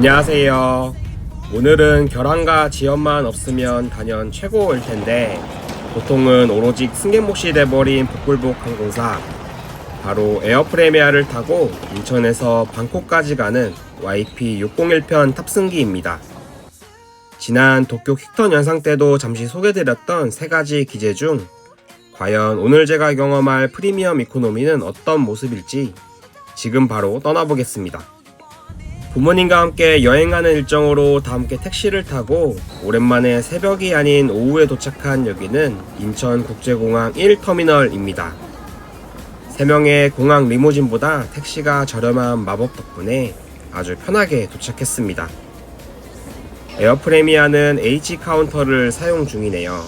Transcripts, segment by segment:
안녕하세요. 오늘은 결함과 지연만 없으면 단연 최고일 텐데 보통은 오로지 승객몫이 돼버린 복불복 항공사 바로 에어프레미아를 타고 인천에서 방콕까지 가는 YP601편 탑승기입니다. 지난 도쿄 킥턴 영상 때도 잠시 소개드렸던 세 가지 기제 중 과연 오늘 제가 경험할 프리미엄 이코노미는 어떤 모습일지 지금 바로 떠나보겠습니다. 부모님과 함께 여행하는 일정으로 다 함께 택시를 타고 오랜만에 새벽이 아닌 오후에 도착한 여기는 인천국제공항 1터미널입니다. 3명의 공항 리무진보다 택시가 저렴한 마법 덕분에 아주 편하게 도착했습니다. 에어프레미아는 H 카운터를 사용 중이네요.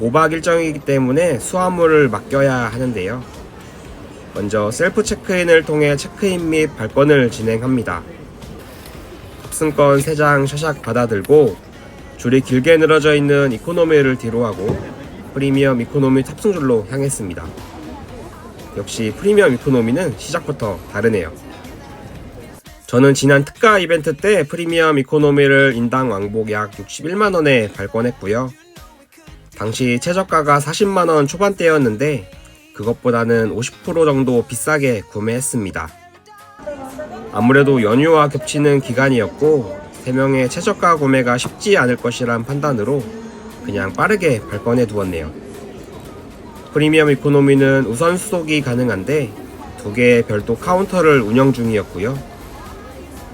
5박 일정이기 때문에 수화물을 맡겨야 하는데요. 먼저 셀프 체크인을 통해 체크인 및 발권을 진행합니다. 탑승권 3장 샤샥 받아들고 줄이 길게 늘어져 있는 이코노미를 뒤로 하고 프리미엄 이코노미 탑승줄로 향했습니다. 역시 프리미엄 이코노미는 시작부터 다르네요. 저는 지난 특가 이벤트 때 프리미엄 이코노미를 인당 왕복 약 61만원에 발권했고요. 당시 최저가가 40만원 초반대였는데 그것보다는 50% 정도 비싸게 구매했습니다. 아무래도 연휴와 겹치는 기간이었고 3명의 최저가 구매가 쉽지 않을 것이란 판단으로 그냥 빠르게 발권해 두었네요. 프리미엄 이코노미는 우선 수속이 가능한데 두 개의 별도 카운터를 운영 중이었고요.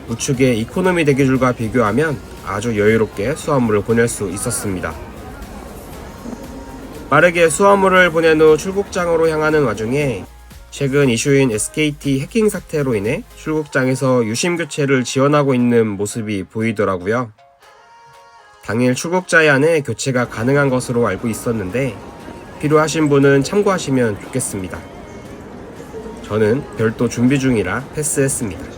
우측의 이코노미 대기줄과 비교하면 아주 여유롭게 수화물을 보낼 수 있었습니다. 빠르게 수화물을 보낸 후 출국장으로 향하는 와중에 최근 이슈인 SKT 해킹 사태로 인해 출국장에서 유심 교체를 지원하고 있는 모습이 보이더라고요. 당일 출국 자해안에 교체가 가능한 것으로 알고 있었는데 필요하신 분은 참고하시면 좋겠습니다. 저는 별도 준비 중이라 패스했습니다.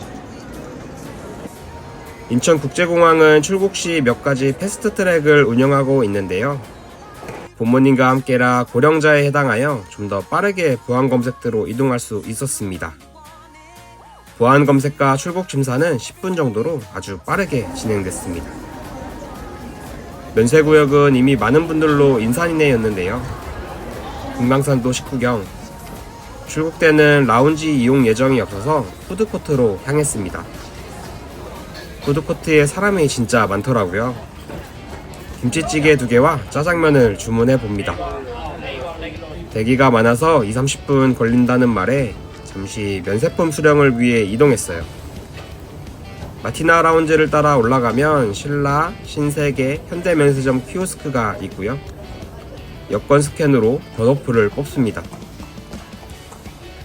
인천국제공항은 출국 시 몇 가지 패스트 트랙을 운영하고 있는데요. 부모님과 함께라 고령자에 해당하여 좀 더 빠르게 보안 검색대로 이동할 수 있었습니다. 보안 검색과 출국 심사는 10분 정도로 아주 빠르게 진행됐습니다. 면세구역은 이미 많은 분들로 인산인해였는데요. 금강산도 식구경 출국 때는 라운지 이용 예정이 없어서 푸드코트로 향했습니다. 푸드코트에 사람이 진짜 많더라고요. 김치찌개 두 개와 짜장면을 주문해 봅니다. 대기가 많아서 2, 30분 걸린다는 말에 잠시 면세품 수령을 위해 이동했어요. 마티나 라운지를 따라 올라가면 신라, 신세계, 현대면세점 키오스크가 있고요. 여권 스캔으로 번호표를 뽑습니다.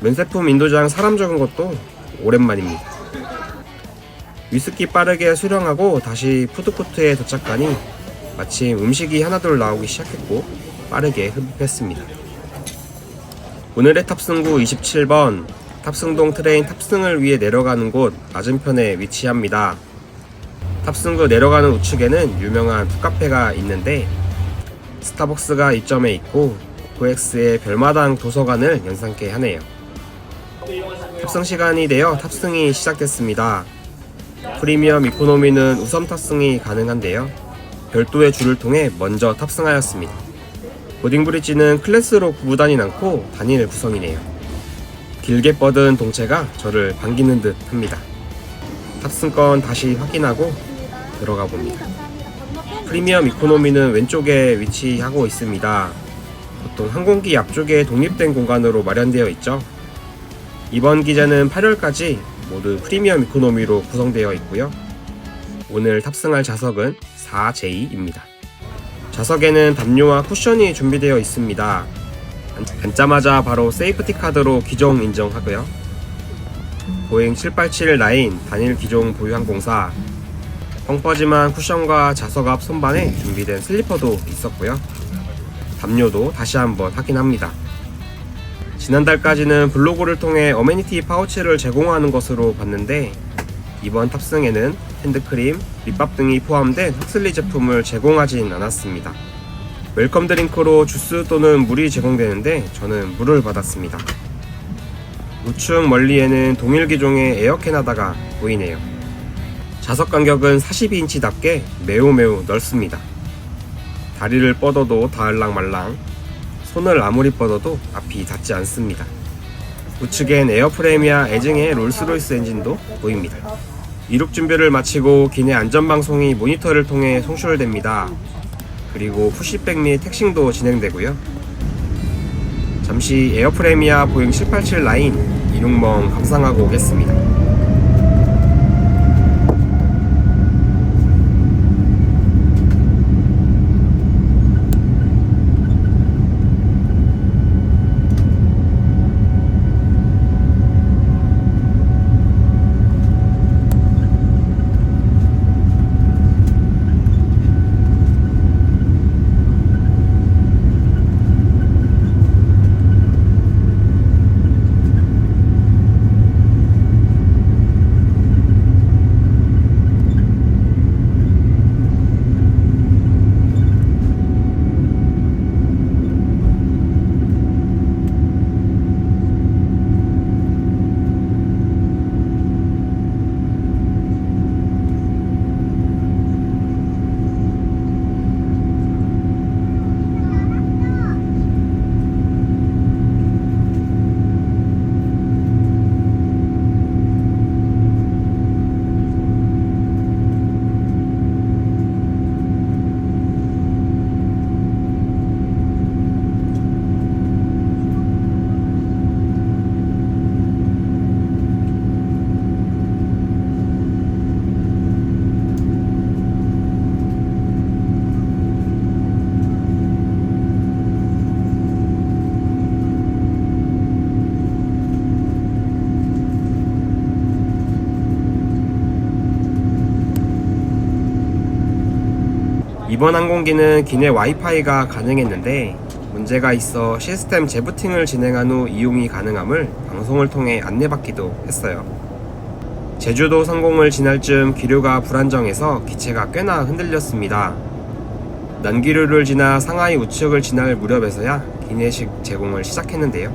면세품 인도장 사람 적은 것도 오랜만입니다. 위스키 빠르게 수령하고 다시 푸드코트에 도착하니 마침 음식이 하나둘 나오기 시작했고 빠르게 흡입했습니다. 오늘의 탑승구 27번 탑승동 트레인 탑승을 위해 내려가는 곳 맞은편에 위치합니다. 탑승구 내려가는 우측에는 유명한 북카페가 있는데 스타벅스가 이점에 있고 고엑스의 별마당 도서관을 연상케 하네요. 탑승 시간이 되어 탑승이 시작됐습니다. 프리미엄 이코노미는 우선 탑승이 가능한데요. 별도의 줄을 통해 먼저 탑승하였습니다. 보딩 브릿지는 클래스로 구분단이 않고 단일 구성이네요. 길게 뻗은 동체가 저를 반기는 듯 합니다. 탑승권 다시 확인하고 들어가 봅니다. 프리미엄 이코노미는 왼쪽에 위치하고 있습니다. 보통 항공기 앞쪽에 독립된 공간으로 마련되어 있죠. 이번 기제는 8월까지 모두 프리미엄 이코노미로 구성되어 있고요. 오늘 탑승할 좌석은 4J입니다. 좌석에는 담요와 쿠션이 준비되어 있습니다. 앉자마자 바로 세이프티 카드로 기종 인정하고요. 보잉 787-9 단일 기종 보유 항공사 펑퍼짐한 쿠션과 좌석 앞 선반에 준비된 슬리퍼도 있었고요. 담요도 다시 한번 확인합니다. 지난달까지는 블로그를 통해 어메니티 파우치를 제공하는 것으로 봤는데 이번 탑승에는 핸드크림, 밑밥 등이 포함된 헉슬리 제품을 제공하진 않았습니다. 웰컴 드링크로 주스 또는 물이 제공되는데 저는 물을 받았습니다. 우측 멀리에는 동일 기종의 에어 캐나다가 보이네요. 좌석 간격은 42인치답게 매우 매우 넓습니다. 다리를 뻗어도 닿을랑 말랑, 손을 아무리 뻗어도 앞이 닿지 않습니다. 우측엔 에어프레임이야 애증의 롤스로이스 엔진도 보입니다. 이륙 준비를 마치고 기내 안전방송이 모니터를 통해 송출됩니다. 그리고 푸시백 및 택싱도 진행되고요. 잠시 에어프레미아 보잉 787 라인 이륙멍 감상하고 오겠습니다. 이번 항공기는 기내 와이파이가 가능했는데 문제가 있어 시스템 재부팅을 진행한 후 이용이 가능함을 방송을 통해 안내받기도 했어요. 제주도 상공을 지날 즈음 기류가 불안정해서 기체가 꽤나 흔들렸습니다. 난기류를 지나 상하이 우측을 지날 무렵에서야 기내식 제공을 시작했는데요.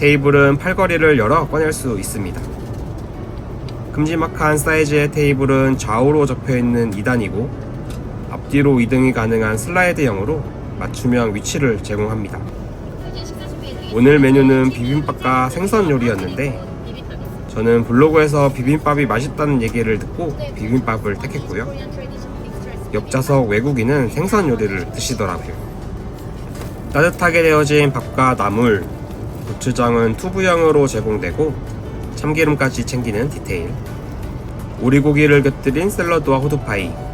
테이블은 팔걸이를 열어 꺼낼 수 있습니다. 큼지막한 사이즈의 테이블은 좌우로 접혀 있는 2단이고 앞 뒤로 이동이 가능한 슬라이드형으로 맞춤형 위치를 제공합니다. 오늘 메뉴는 비빔밥과 생선 요리였는데 저는 블로그에서 비빔밥이 맛있다는 얘기를 듣고 비빔밥을 택했고요. 옆좌석 외국인은 생선 요리를 드시더라고요. 따뜻하게 데워진 밥과 나물, 고추장은 튜브형으로 제공되고 참기름까지 챙기는 디테일. 오리고기를 곁들인 샐러드와 호두파이.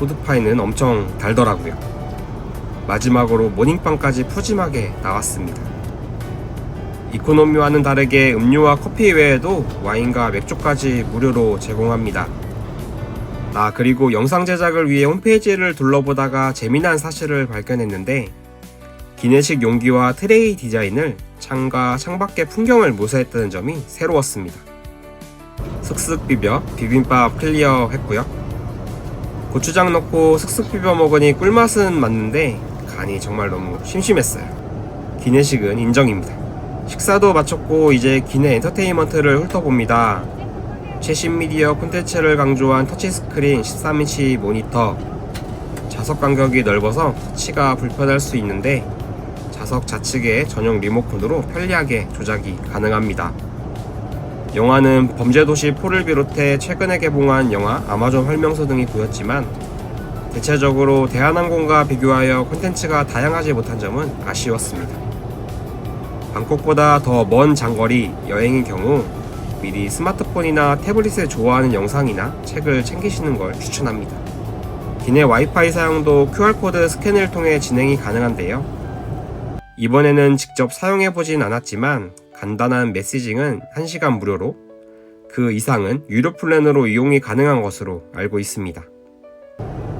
호두파이는 엄청 달더라고요. 마지막으로 모닝빵까지 푸짐하게 나왔습니다. 이코노미와는 다르게 음료와 커피 외에도 와인과 맥주까지 무료로 제공합니다. 아, 그리고 영상 제작을 위해 홈페이지를 둘러보다가 재미난 사실을 발견했는데, 기내식 용기와 트레이 디자인을 창과 창밖의 풍경을 모사했다는 점이 새로웠습니다. 슥슥 비벼 비빔밥 클리어 했고요. 고추장 넣고 슥슥 비벼 먹으니 꿀맛은 맞는데 간이 정말 너무 심심했어요. 기내식은 인정입니다. 식사도 마쳤고 이제 기내 엔터테인먼트를 훑어봅니다. 최신 미디어 콘텐츠를 강조한 터치스크린 13인치 모니터 좌석 간격이 넓어서 터치가 불편할 수 있는데 좌석 좌측에 전용 리모컨으로 편리하게 조작이 가능합니다. 영화는 범죄도시 4를 비롯해 최근에 개봉한 영화 아마존 활명서 등이 보였지만 대체적으로 대한항공과 비교하여 콘텐츠가 다양하지 못한 점은 아쉬웠습니다. 방콕보다 더 먼 장거리 여행인 경우 미리 스마트폰이나 태블릿에 좋아하는 영상이나 책을 챙기시는 걸 추천합니다. 기내 와이파이 사용도 QR코드 스캔을 통해 진행이 가능한데요. 이번에는 직접 사용해보진 않았지만 간단한 메시징은 1시간 무료로 그 이상은 유료 플랜으로 이용이 가능한 것으로 알고 있습니다.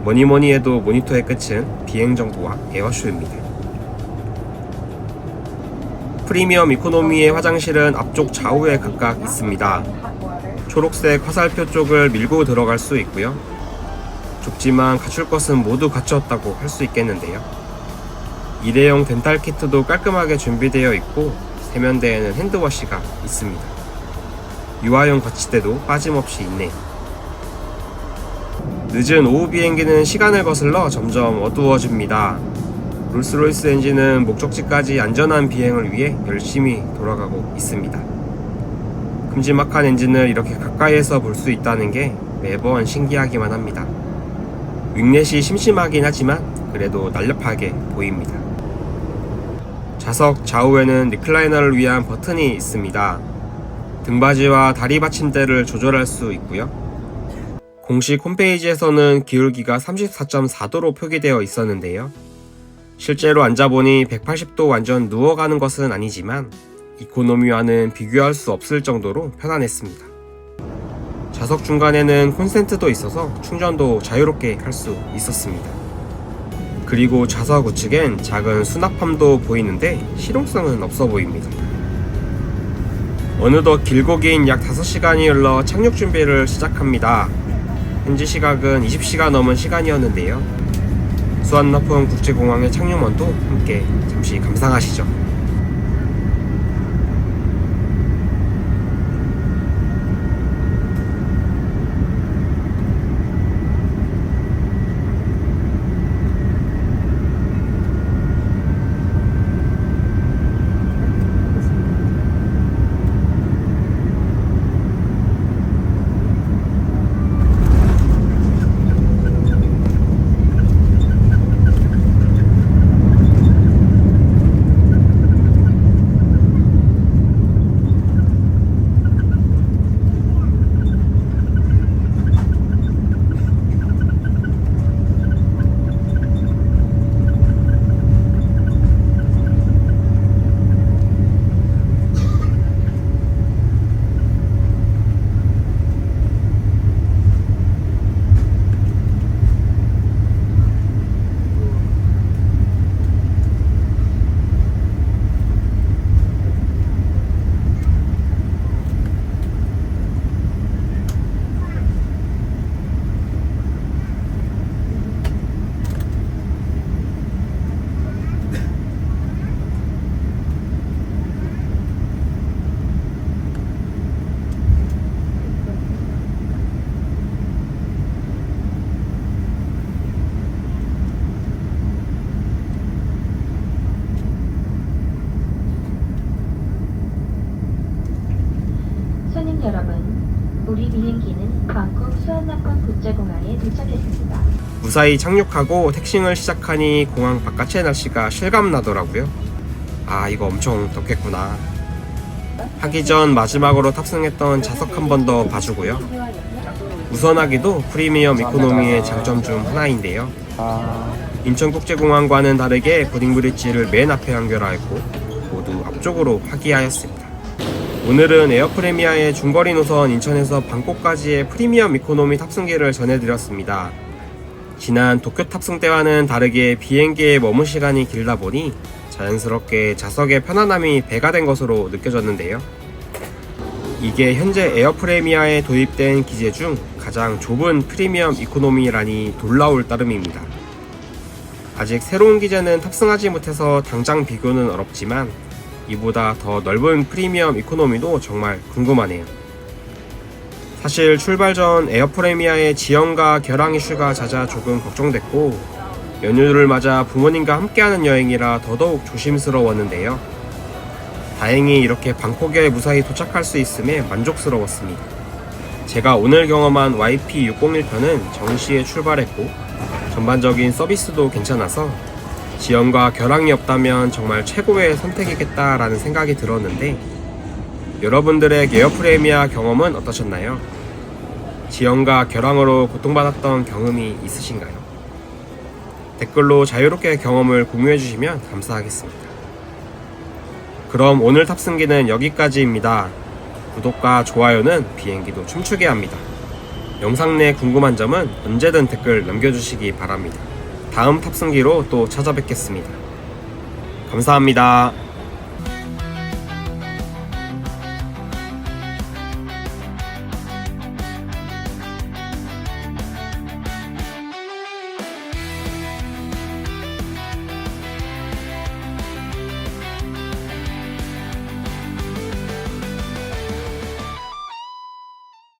뭐니 뭐니 해도 모니터의 끝은 비행 정보와 에어쇼입니다. 프리미엄 이코노미의 화장실은 앞쪽 좌우에 각각 있습니다. 초록색 화살표 쪽을 밀고 들어갈 수 있고요. 좁지만 갖출 것은 모두 갖추었다고 할 수 있겠는데요. 일회용 덴탈 키트도 깔끔하게 준비되어 있고 세면대에는 핸드워시가 있습니다. 유아용 거치대도 빠짐없이 있네요. 늦은 오후 비행기는 시간을 거슬러 점점 어두워집니다. 롤스로이스 엔진은 목적지까지 안전한 비행을 위해 열심히 돌아가고 있습니다. 큼지막한 엔진을 이렇게 가까이에서 볼 수 있다는 게 매번 신기하기만 합니다. 윙넷이 심심하긴 하지만 그래도 날렵하게 보입니다. 좌석 좌우에는 리클라이너를 위한 버튼이 있습니다. 등받이와 다리 받침대를 조절할 수 있고요. 공식 홈페이지에서는 기울기가 34.4도로 표기되어 있었는데요. 실제로 앉아보니 180도 완전 누워가는 것은 아니지만 이코노미와는 비교할 수 없을 정도로 편안했습니다. 좌석 중간에는 콘센트도 있어서 충전도 자유롭게 할 수 있었습니다. 그리고 좌석 우측엔 작은 수납함도 보이는데 실용성은 없어 보입니다. 어느덧 길고 긴 약 5시간이 흘러 착륙 준비를 시작합니다. 현지 시각은 20시가 넘은 시간이었는데요. 수완나폰 국제공항의 착륙먼도 함께 잠시 감상하시죠. 손님 여러분, 우리 무사히 착륙하고 택싱을 시작하니 공항 바깥의 날씨가 실감나더라고요. 아, 이거 엄청 덥겠구나. 하기 전 마지막으로 탑승했던 좌석 한 번 더 봐주고요. 우선하기도 프리미엄 이코노미의 장점 중 하나인데요. 인천국제공항과는 다르게 보딩브릿지를 맨 앞에 연결하였고 모두 앞쪽으로 화기하였습니다. 오늘은 에어프레미아의 중거리 노선 인천에서 방콕까지의 프리미엄 이코노미 탑승기를 전해드렸습니다. 지난 도쿄 탑승 때와는 다르게 비행기에 머문 시간이 길다 보니 자연스럽게 좌석의 편안함이 배가 된 것으로 느껴졌는데요. 이게 현재 에어프레미아에 도입된 기제 중 가장 좁은 프리미엄 이코노미라니 놀라울 따름입니다. 아직 새로운 기제는 탑승하지 못해서 당장 비교는 어렵지만 이보다 더 넓은 프리미엄 이코노미도 정말 궁금하네요. 사실 출발 전 에어프레미아의 지연과 결항 이슈가 잦아 조금 걱정됐고 연휴를 맞아 부모님과 함께하는 여행이라 더더욱 조심스러웠는데요. 다행히 이렇게 방콕에 무사히 도착할 수 있음에 만족스러웠습니다. 제가 오늘 경험한 YP601편은 정시에 출발했고 전반적인 서비스도 괜찮아서 지연과 결항이 없다면 정말 최고의 선택이겠다라는 생각이 들었는데 여러분들의 에어프레미아 경험은 어떠셨나요? 지연과 결항으로 고통받았던 경험이 있으신가요? 댓글로 자유롭게 경험을 공유해 주시면 감사하겠습니다. 그럼 오늘 탑승기는 여기까지입니다. 구독과 좋아요는 비행기도 춤추게 합니다. 영상 내 궁금한 점은 언제든 댓글 남겨주시기 바랍니다. 다음 탑승기로 또 찾아뵙겠습니다. 감사합니다.